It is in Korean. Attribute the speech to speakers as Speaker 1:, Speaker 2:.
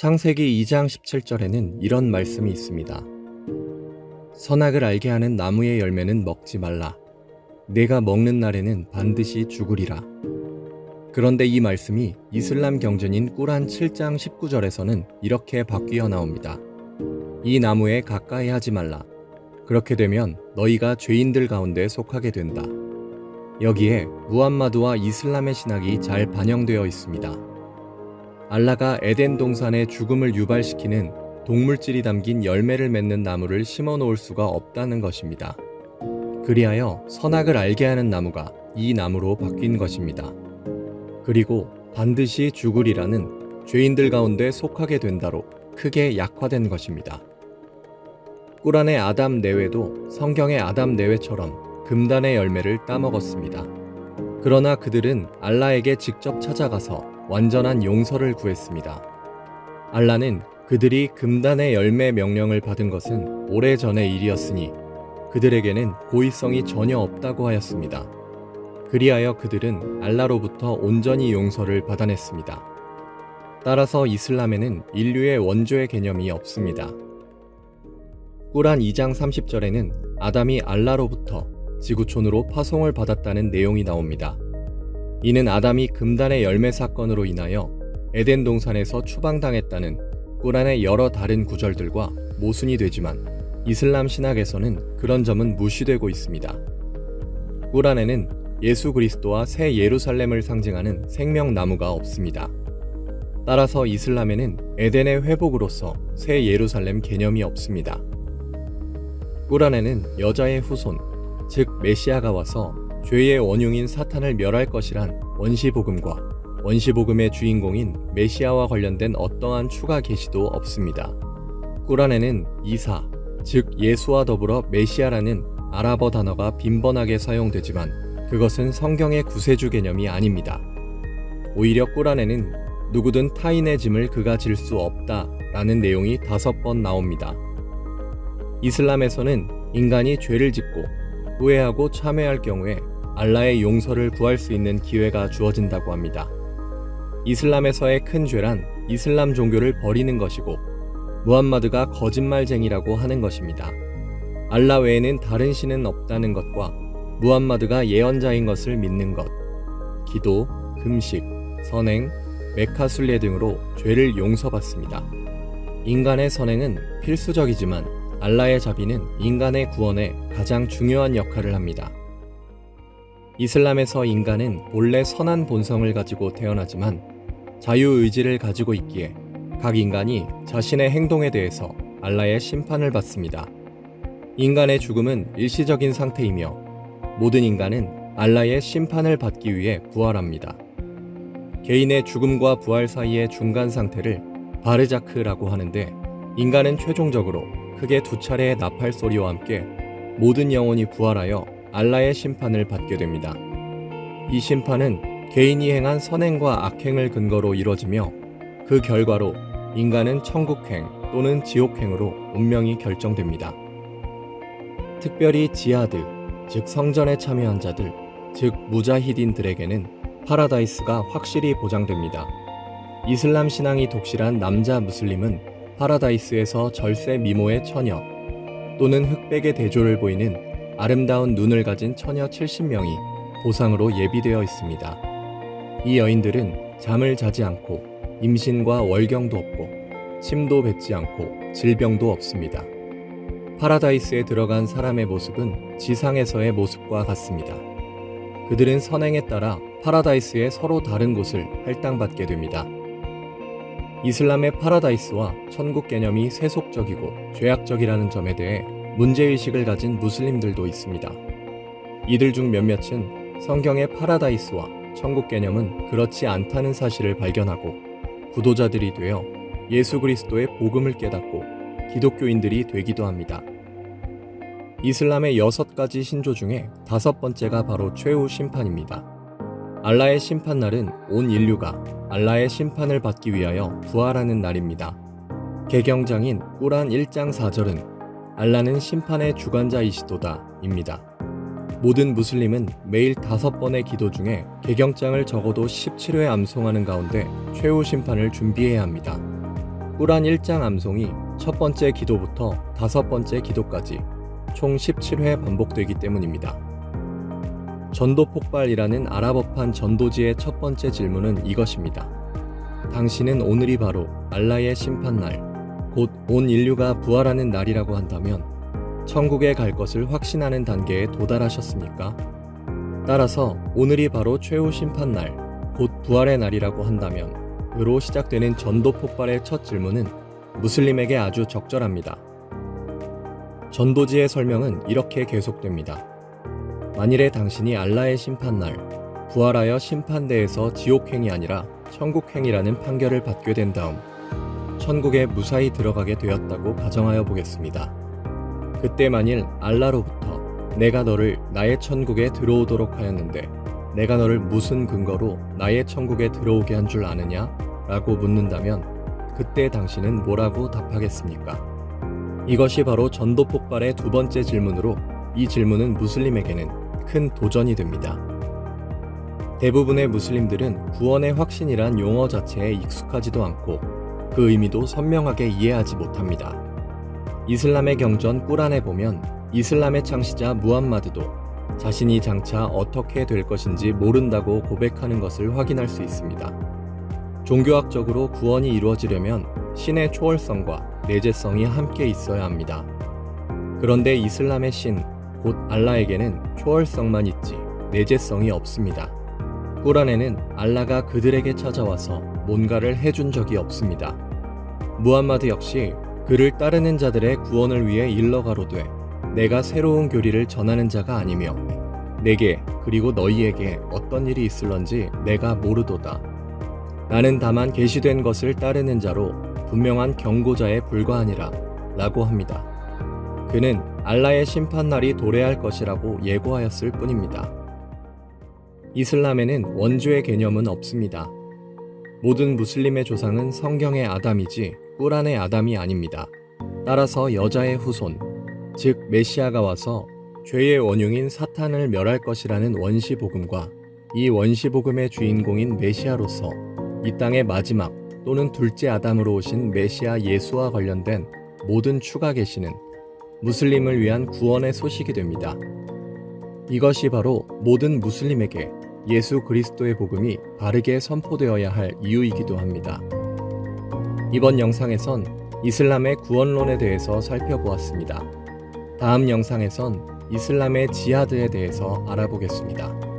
Speaker 1: 창세기 2장 17절에는 이런 말씀이 있습니다. 선악을 알게 하는 나무의 열매는 먹지 말라. 내가 먹는 날에는 반드시 죽으리라. 그런데 이 말씀이 이슬람 경전인 꾸란 7장 19절에서는 이렇게 바뀌어 나옵니다. 이 나무에 가까이 하지 말라. 그렇게 되면 너희가 죄인들 가운데 속하게 된다. 여기에 무함마드와 이슬람의 신학이 잘 반영되어 있습니다. 알라가 에덴 동산의 죽음을 유발시키는 동물질이 담긴 열매를 맺는 나무를 심어 놓을 수가 없다는 것입니다. 그리하여 선악을 알게 하는 나무가 이 나무로 바뀐 것입니다. 그리고 반드시 죽으리라는 죄인들 가운데 속하게 된다로 크게 약화된 것입니다. 꾸란의 아담 내외도 성경의 아담 내외처럼 금단의 열매를 따먹었습니다. 그러나 그들은 알라에게 직접 찾아가서 완전한 용서를 구했습니다. 알라는 그들이 금단의 열매 명령을 받은 것은 오래전의 일이었으니 그들에게는 고의성이 전혀 없다고 하였습니다. 그리하여 그들은 알라로부터 온전히 용서를 받아냈습니다. 따라서 이슬람에는 인류의 원조의 개념이 없습니다. 꾸란 2장 30절에는 아담이 알라로부터 지구촌으로 파송을 받았다는 내용이 나옵니다. 이는 아담이 금단의 열매 사건으로 인하여 에덴 동산에서 추방당했다는 꾸란의 여러 다른 구절들과 모순이 되지만 이슬람 신학에서는 그런 점은 무시되고 있습니다. 꾸란에는 예수 그리스도와 새 예루살렘을 상징하는 생명나무가 없습니다. 따라서 이슬람에는 에덴의 회복으로서 새 예루살렘 개념이 없습니다. 꾸란에는 여자의 후손, 즉 메시아가 와서 죄의 원흉인 사탄을 멸할 것이란 원시복음과 원시복음의 주인공인 메시아와 관련된 어떠한 추가 계시도 없습니다. 꾸란에는 이사, 즉 예수와 더불어 메시아라는 아랍어 단어가 빈번하게 사용되지만 그것은 성경의 구세주 개념이 아닙니다. 오히려 꾸란에는 누구든 타인의 짐을 그가 질 수 없다 라는 내용이 다섯 번 나옵니다. 이슬람에서는 인간이 죄를 짓고 후회하고 참회할 경우에 알라의 용서를 구할 수 있는 기회가 주어진다고 합니다. 이슬람에서의 큰 죄란 이슬람 종교를 버리는 것이고 무함마드가 거짓말쟁이라고 하는 것입니다. 알라 외에는 다른 신은 없다는 것과 무함마드가 예언자인 것을 믿는 것, 기도, 금식, 선행, 메카 순례 등으로 죄를 용서받습니다. 인간의 선행은 필수적이지만 알라의 자비는 인간의 구원에 가장 중요한 역할을 합니다. 이슬람에서 인간은 본래 선한 본성을 가지고 태어나지만 자유의지를 가지고 있기에 각 인간이 자신의 행동에 대해서 알라의 심판을 받습니다. 인간의 죽음은 일시적인 상태이며 모든 인간은 알라의 심판을 받기 위해 부활합니다. 개인의 죽음과 부활 사이의 중간 상태를 바르자크라고 하는데 인간은 최종적으로 크게 두 차례의 나팔 소리와 함께 모든 영혼이 부활하여 알라의 심판을 받게 됩니다. 이 심판은 개인이 행한 선행과 악행을 근거로 이뤄지며 그 결과로 인간은 천국행 또는 지옥행으로 운명이 결정됩니다. 특별히 지하드, 즉 성전에 참여한 자들, 즉 무자히딘들에게는 파라다이스가 확실히 보장됩니다. 이슬람 신앙이 독실한 남자 무슬림은 파라다이스에서 절세 미모의 처녀 또는 흑백의 대조를 보이는 아름다운 눈을 가진 처녀 70명이 보상으로 예비되어 있습니다. 이 여인들은 잠을 자지 않고 임신과 월경도 없고 침도 뱉지 않고 질병도 없습니다. 파라다이스에 들어간 사람의 모습은 지상에서의 모습과 같습니다. 그들은 선행에 따라 파라다이스의 서로 다른 곳을 할당받게 됩니다. 이슬람의 파라다이스와 천국 개념이 세속적이고 죄악적이라는 점에 대해 문제의식을 가진 무슬림들도 있습니다. 이들 중 몇몇은 성경의 파라다이스와 천국 개념은 그렇지 않다는 사실을 발견하고 구도자들이 되어 예수 그리스도의 복음을 깨닫고 기독교인들이 되기도 합니다. 이슬람의 여섯 가지 신조 중에 다섯 번째가 바로 최후 심판입니다. 알라의 심판날은 온 인류가 알라의 심판을 받기 위하여 부활하는 날입니다. 개경장인 꾸란 1장 4절은 알라는 심판의 주관자이시도다 입니다. 모든 무슬림은 매일 다섯 번의 기도 중에 개경장을 적어도 17회 암송하는 가운데 최후 심판을 준비해야 합니다. 꾸란 1장 암송이 첫 번째 기도부터 다섯 번째 기도까지 총 17회 반복되기 때문입니다. 전도 폭발이라는 아랍어판 전도지의 첫 번째 질문은 이것입니다. 당신은 오늘이 바로 알라의 심판날, 곧 온 인류가 부활하는 날이라고 한다면 천국에 갈 것을 확신하는 단계에 도달하셨습니까? 따라서 오늘이 바로 최후 심판 날, 곧 부활의 날이라고 한다면 으로 시작되는 전도 폭발의 첫 질문은 무슬림에게 아주 적절합니다. 전도지의 설명은 이렇게 계속됩니다. 만일에 당신이 알라의 심판날, 부활하여 심판대에서 지옥행이 아니라 천국행이라는 판결을 받게 된 다음, 천국에 무사히 들어가게 되었다고 가정하여 보겠습니다. 그때 만일 알라로부터 내가 너를 나의 천국에 들어오도록 하였는데, 내가 너를 무슨 근거로 나의 천국에 들어오게 한 줄 아느냐? 라고 묻는다면, 그때 당신은 뭐라고 답하겠습니까? 이것이 바로 전도 폭발의 두 번째 질문으로 이 질문은 무슬림에게는 큰 도전이 됩니다. 대부분의 무슬림들은 구원의 확신이란 용어 자체에 익숙하지도 않고 그 의미도 선명하게 이해하지 못합니다. 이슬람의 경전 꾸란에 보면 이슬람의 창시자 무함마드도 자신이 장차 어떻게 될 것인지 모른다고 고백하는 것을 확인할 수 있습니다. 종교학적으로 구원이 이루어지려면 신의 초월성과 내재성이 함께 있어야 합니다. 그런데 이슬람의 신, 곧 알라에게는 초월성만 있지 내재성이 없습니다. 꾸란에는 알라가 그들에게 찾아와서 뭔가를 해준 적이 없습니다. 무함마드 역시 그를 따르는 자들의 구원을 위해 일러가로되 내가 새로운 교리를 전하는 자가 아니며 내게 그리고 너희에게 어떤 일이 있을런지 내가 모르도다. 나는 다만 계시된 것을 따르는 자로 분명한 경고자에 불과하니라 라고 합니다. 그는 알라의 심판날이 도래할 것이라고 예고하였을 뿐입니다. 이슬람에는 원주의 개념은 없습니다. 모든 무슬림의 조상은 성경의 아담이지 꾸란의 아담이 아닙니다. 따라서 여자의 후손, 즉 메시아가 와서 죄의 원흉인 사탄을 멸할 것이라는 원시 복음과 이 원시 복음의 주인공인 메시아로서 이 땅의 마지막 또는 둘째 아담으로 오신 메시아 예수와 관련된 모든 추가 계시는 무슬림을 위한 구원의 소식이 됩니다. 이것이 바로 모든 무슬림에게 예수 그리스도의 복음이 바르게 선포되어야 할 이유이기도 합니다. 이번 영상에선 이슬람의 구원론에 대해서 살펴보았습니다. 다음 영상에선 이슬람의 지하드에 대해서 알아보겠습니다.